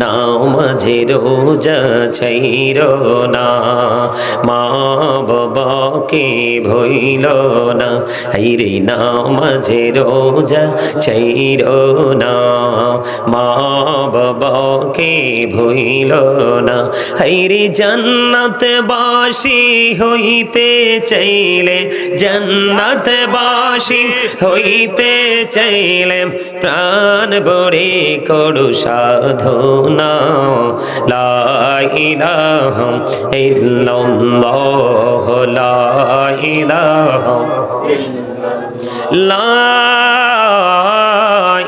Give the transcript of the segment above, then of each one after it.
নামাজে রোজা ছাইর না মা বাবাকে ভইল না হাইরে নামাজে রোজা ছাইর না মা বাবাকে ভইল না হাইরে জান্নাত বাসি হইতে চাইলে জান্নাত বাসি হইতে চাইলে প্রাণ বড়ে করু সাধনা। লা ইলাহা ইল্লাল্লাহ লা ইলাহা লা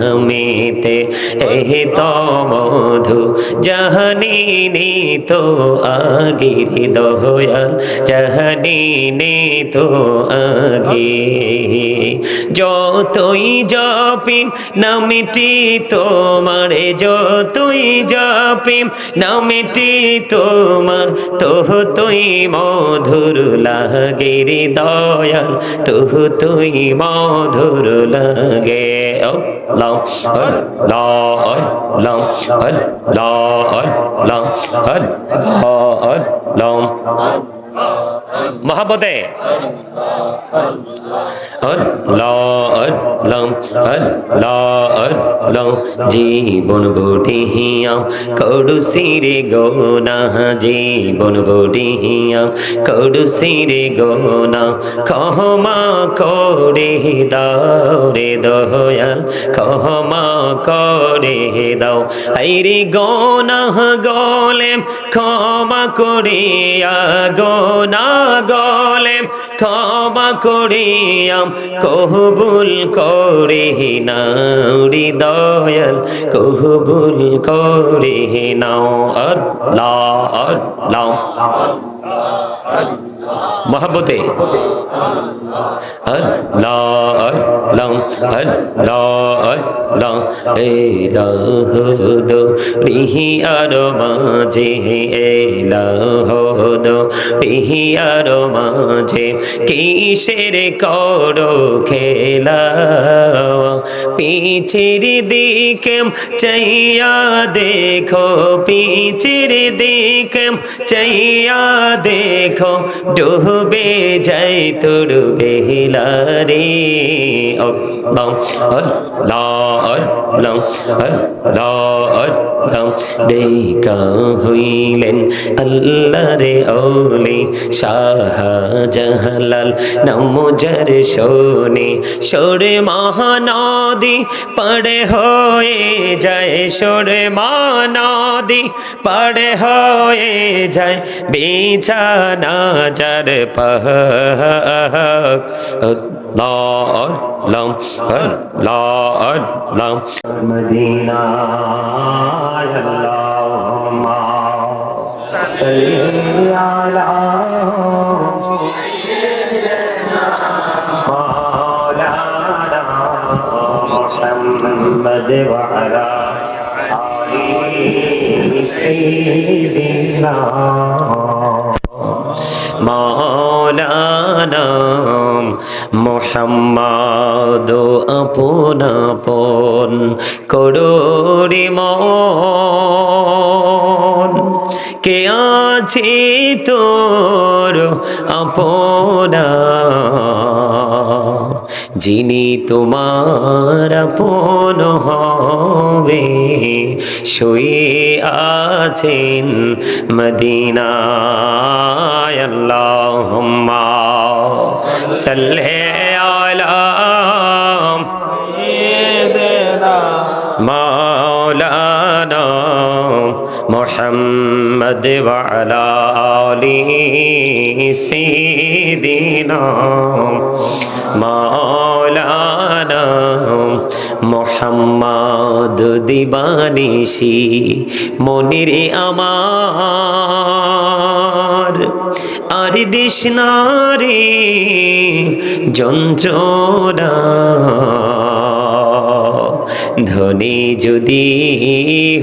নামেতে এই তো মধু জাহানি তো আগির দয়াল জাহানি নি তো আগে যতই জপিম, নামিটি তোমার, যতই জপিম, নামিটি তোমার তোহ তুই মধুর লাগে রে দয়াল তোহ তুই মধুর লাগে। লাম হল লা হল লাম হল লা হল লাম হল লা হল লাম মহাবতে জীবন বটিহিয়াম কড়ু সিরে গোনা, জীবন বটিহিয়াম কড়ু সিরে গোনা। কহমা করে দাও রে দয়াল কহমা করে দাও। আইরে গোনা গলেম, ক্ষমা করিয়া গোনা গলে ক্ষমা করিয়াম কহবুল করে নাউরি দয়াল কহবুল করে নাও আল্লাহ আল্লাহ আল্লাহ। রিহি আর মাঝে, এলাহদ আর মাঝে, কিসের করো খেলা? পিছের দিকে চাইয়া দেখো, পিছের দিকে চাইয়া দেখো ডুবে যাই তোর বেহিলারে ডেকা হইলেন আল্লাহ রে ওলি শাহ জাহালাল নমজার শোনে, সোরে মহানদী পড়ে হয়ে যায়। সোরে মহানদী পড়ে হয়ে যায়। বিছানা যার পাহ আল্লাহ আল্লাহ আল্লাহ আল্লাহ মদিনা আল্লাহুম্মা সাল্লি আলা مولانا محمد وعلى آله سيدنا মৌলানা মোহাম্মদ আপন আপন করুরি মন। কে আছি তোর আপনা যিনি তোমার আপন হবে শুয়ে আছেন মদিনায়। আল্লাহুম্মা সাল্লি আলা সাইয়্যিদিনা মাওলানা محمد وعلى آله سيدنا مولانا মোহাম্মদ দিবানিসি মনিরে আমার আর দিশনারে যন্ত্রণা ধনী যদি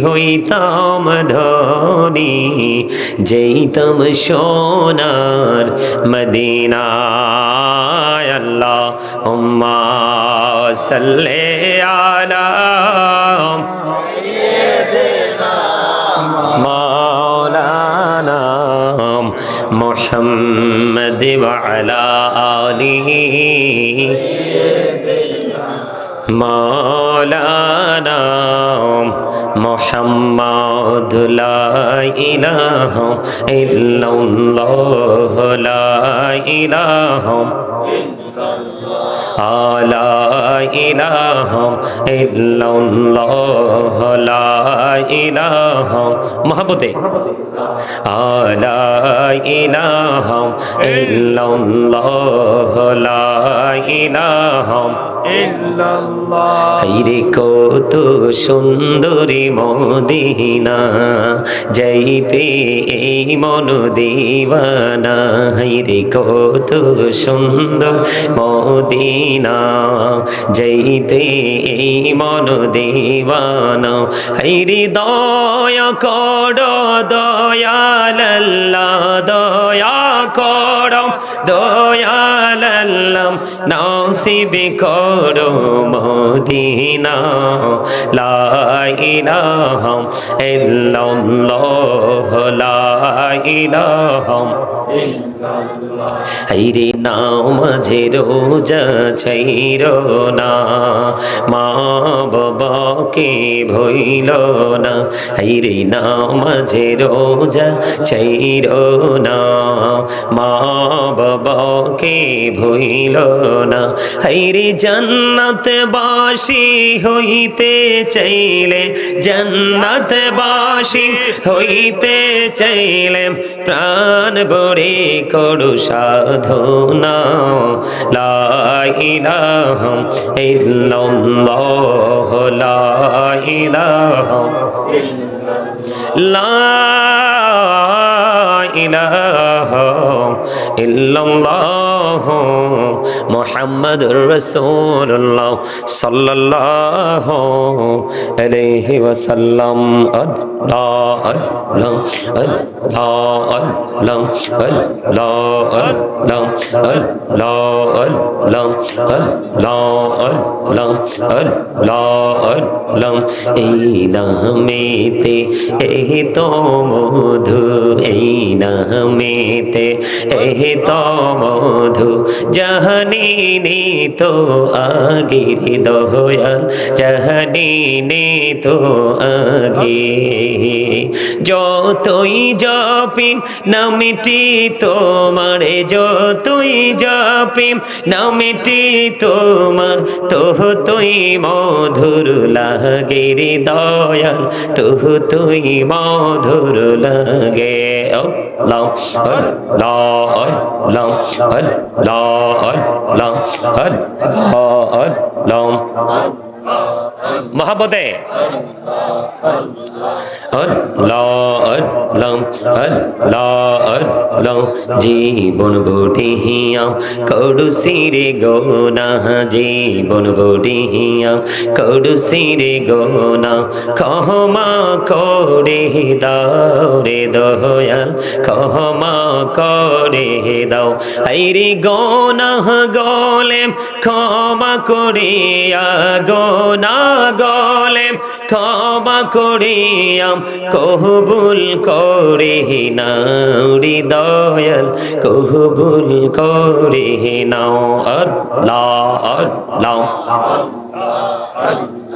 হইতাম ধনী যেইতাম সোনার মদিনায় আল্লাহ উম্মা সাল্লে আলা মাওলানা মুহাম্মদ ওয়া আলা আলিহি মৌলানা মোহাম্মদ ইলাহ ইল্লাহ ইলাহ لا إله لا إله إلا الله لا إله محبته لا إله إلا الله لا إله হাইরে কত সুন্দরী মদিনা যাইতে এই মন দিবানা হাইরে কত সুন্দর মদিনা যাইতে এই মন দিবানা। হাইরে দয়া কর দয়াল্লা দয়া কর। দয়াল্লাম নসিব করো মদিনা। লা ইলাহা ইল্লাল্লাহ, লা ইলাহা হাইরে নাও মাঝে রোজা ছাইর না, মা বাবাকে ভইল না। হাইরে নাও মাঝে রোজা ছাইর না, মা বাবাকে ভইল না। হাইরে জান্নাত বাসি হইতে চাইলে জান্নাত বাসি হইতে চাইলে প্রাণ বড়ে করু সাধনা। লা ইলাহা ইল্লাল্লাহ, লা ইলাহা লা ইলাহা ইল্লাল্লাহ মুহাম্মাদুর রাসূলুল্লাহ সাল্লাল্লাহু আলাইহি ওয়াসাল্লাম, আল্লাহ আল্লাহ আল্লাহ আল্লাহ আল্লাহ আল্লাহ আল্লাহ আল্লাহ আল্লাহ আল্লাহ আল্লাহ আল্লাহ এই নামেতে এই তো মধু, এই নামেতে, এই তো মধু জাহানি তো আগির দয়াল জাহানি তো আগে। যতই জপিম নামিটি তোমারে, যতই জপিম নামিটি তোমার তো তুই মধুর লাগে রে দয়াল তো তুই মধুর লাগে। লাম হল লা হল লাম হল লা হল লাম হল লা হল লাম মহাবতে জীবন বটে হিয়াম কড়ু সিরে গোনা। জীবন বটে হিয়াম কড়ু সিরে গোনা। কহমা করে দাও রে দয়াল কহমা করে দাও। হাইরে গোনা গোলেম ক্ষমা করিয়া গোনা গলে ক্ষমা করিয়াম কহবুল করে নাউরি দয়াল কহবুল করে নাও আল্লাহ আল্লাহ আল্লাহ।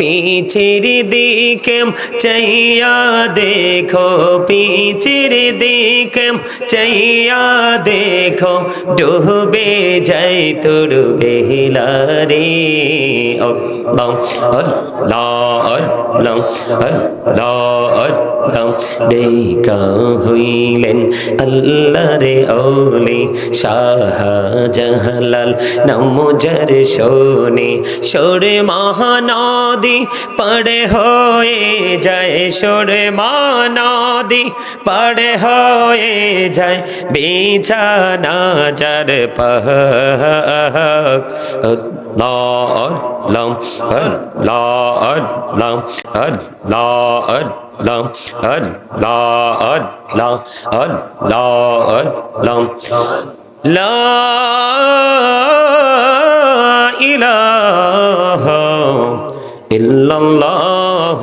পিছের দিকে চাইয়া দেখো পিছির দিকে চাইয়া দেখো ডুবে যাই তোর বেহিলা রে অল্লাহ অল্লাহ অল্লাহ আল্লাহ আল্লাহ ডেকা হইলেন আল্লাহ রে ওলি শাহ জাহালাল নমজার শোনে সরে মহানদী পড়ে হয়ে যায় সরে মহানদী পড়ে হয়ে যায় বিছানা যার পহ لام أن لا أن لا أن لا أن لام لا إله إلا الله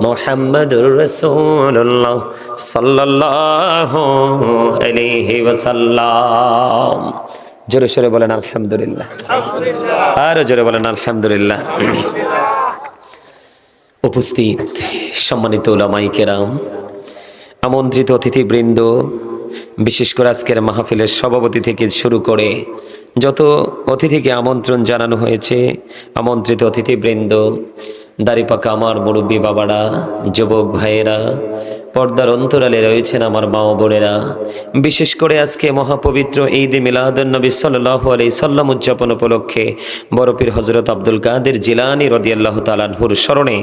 محمد رسول الله صلى الله عليه وسلم জোরে সোরে বলেন আলহামদুলিল্লাহ আরও জোরে বলেন আলহামদুলিল্লাহ উপস্থিত সম্মানিত ওলামাই কেরাম, আমন্ত্রিত অতিথিবৃন্দ, বিশেষ করে আজকের মাহফিলের সভাপতি থেকে শুরু করে যত অতিথিকে আমন্ত্রণ জানানো হয়েছে, আমন্ত্রিত অতিথিবৃন্দ, দাড়িপাকা আমার মুরব্বী বাবারা, যুবক ভাইয়েরা পর্দার অন্তরালে রয়েছেন আমার মা ও বোনেরা। বিশেষ করে আজকে মহাপবিত্র ঈদ মিলাদুন্নবী সাল্লাহ আলি সাল্লাম উদযাপন উপলক্ষে বরপীর হজরত আব্দুল কাদের জিলানি রদিয়াল্লাহ তালানহুর স্মরণে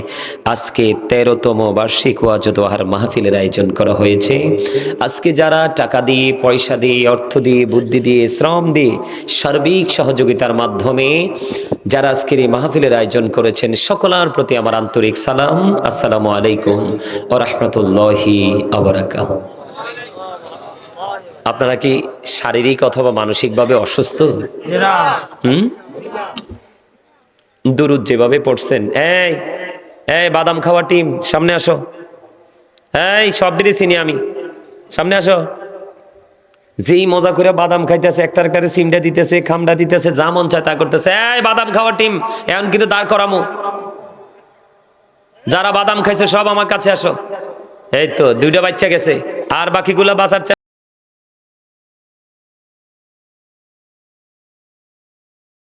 আজকে তেরোতম বার্ষিক ওয়াজদোয়াহার মাহফিলের আয়োজন করা হয়েছে। আজকে যারা টাকা দিয়ে, পয়সা দিয়ে, অর্থ দিয়ে, বুদ্ধি দিয়ে, শ্রম দিয়ে সার্বিক সহযোগিতার মাধ্যমে যারা আজকের এই মাহফিলের আয়োজন করেছেন, সকলার প্রতি আমার আন্তরিক সালাম। আসসালামু আলাইকুম ও রহমতুল্লাহি আবরাকা আপনারা কি শারীরিক অথবা মানসিকভাবে অসুস্থ? হুম? দুরুদ যেভাবে পড়ছেন। এই এই বাদাম খাওয়া টিম সামনে আসো। এই সব দিনই চিনি আমি। সামনে আসো। যেই মজা করে বাদাম খাইতেছে একটার একটারে সিমটা দিতেছে খামটা দিতেছে যা মন চায় তা করতেছে। এই বাদাম খাওয়া টিম এখন কিন্তু দাঁড় করামো। যারা বাদাম খাইছে সব আমার কাছে আসো। এই তো দুইটা বাচ্চা গেছে। আর বাকিগুলা বাঁচার